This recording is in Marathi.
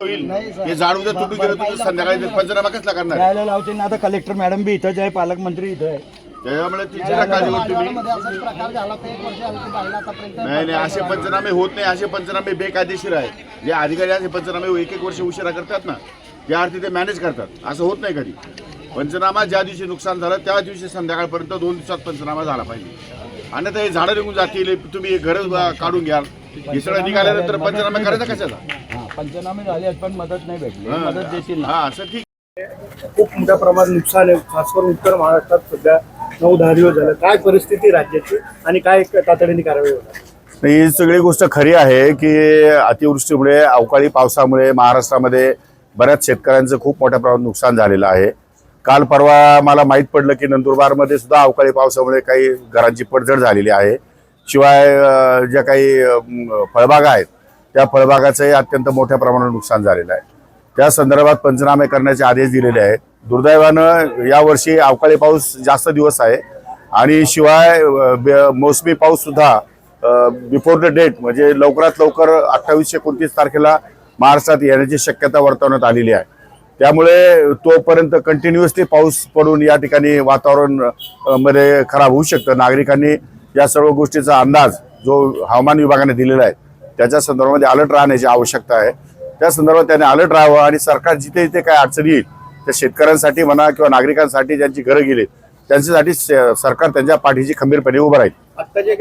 हे गेलं तुझं संध्याकाळी पंचनामा कसला करणार? लावते ना आता कलेक्टर मॅडम बी इथंच आहे पालकमंत्री इथं आहे. त्याच्यामुळे तिची नका देऊ तुम्ही मध्ये असाच प्रकार झाला तर एक वर्ष आलं की बाईला आतापर्यंत. नाही नाही असे पंचनामे होत नाही असे पंचनामे बेकायदेशीर आहे जे अधिकारी असे पंचनामे एक एक वर्ष उशिरा करतात ना त्या अर्थी ते मॅनेज करतात. असं होत नाही कधी. पंचनामा ज्या दिवशी नुकसान झालं त्या दिवशी संध्याकाळपर्यंत दोन दिवसात पंचनामा झाला पाहिजे. आणि हे झाडं निघून जातील हे घर काढून घ्याल. हे सगळं निघाल्यानंतर पंचनामा करायचा कशाला? हा पंचनामे झाले आहेत पण मदत नाही भेटली. मदत देतील ना? हा असं ठीक. खूप मोठ्या प्रमाणात नुकसान आहे. खास करून उत्तर महाराष्ट्रात सध्या नऊ दहा दिवस झालं. काय परिस्थिती राज्याची आणि काय तातडीने कारवाई होणार? ही सगळी गोष्ट खरी आहे की अतिवृष्टीमुळे अवकाळी पावसामुळे महाराष्ट्रामध्ये बऱ्याच शेतकऱ्यांचं खूप मोठ्या प्रमाणात नुकसान झालेलं आहे. काल परवा मला माहीत पडलं की नंदुरबारमध्ये सुद्धा अवकाळी पावसामुळे काही घरांची पडझड झालेली आहे. शिवाय अं, ज्या काही अं, फळबागा आहेत त्या फळबागाचंही अत्यंत मोठ्या प्रमाणात नुकसान झालेलं आहे. त्या संदर्भात पंचनामे करण्याचे आदेश दिलेले आहेत. दुर्दैवानं यावर्षी अवकाळी पाऊस जास्त दिवस आहे. आणि शिवाय मोसमी पाऊससुद्धा बिफोर द डेट म्हणजे लवकरात लवकर अठ्ठावीसशे एकोणतीस तारखेला महाराष्ट्रात येण्याची शक्यता वर्तवण्यात आलेली आहे. त्यामुळे तोपर्यंत कंटिन्युअसली पाऊस पडून या ठिकाणी वातावरणमध्ये खराब होऊ शकतं. नागरिकांनी या सर्व गोष्टीचा अंदाज जो हवामान विभागाने दिलेला आहे त्याच्या संदर्भामध्ये अलर्ट राहण्याची आवश्यकता आहे. त्या संदर्भात त्याने अलर्ट राहावं आणि सरकार जिथे जिथे काय अडचणी येईल त्या शेतकऱ्यांसाठी म्हणा किंवा नागरिकांसाठी ज्यांची घरं गेली त्यांच्यासाठी सरकार त्यांच्या पाठीशी खंबीरपणे उभं राहील. आता जे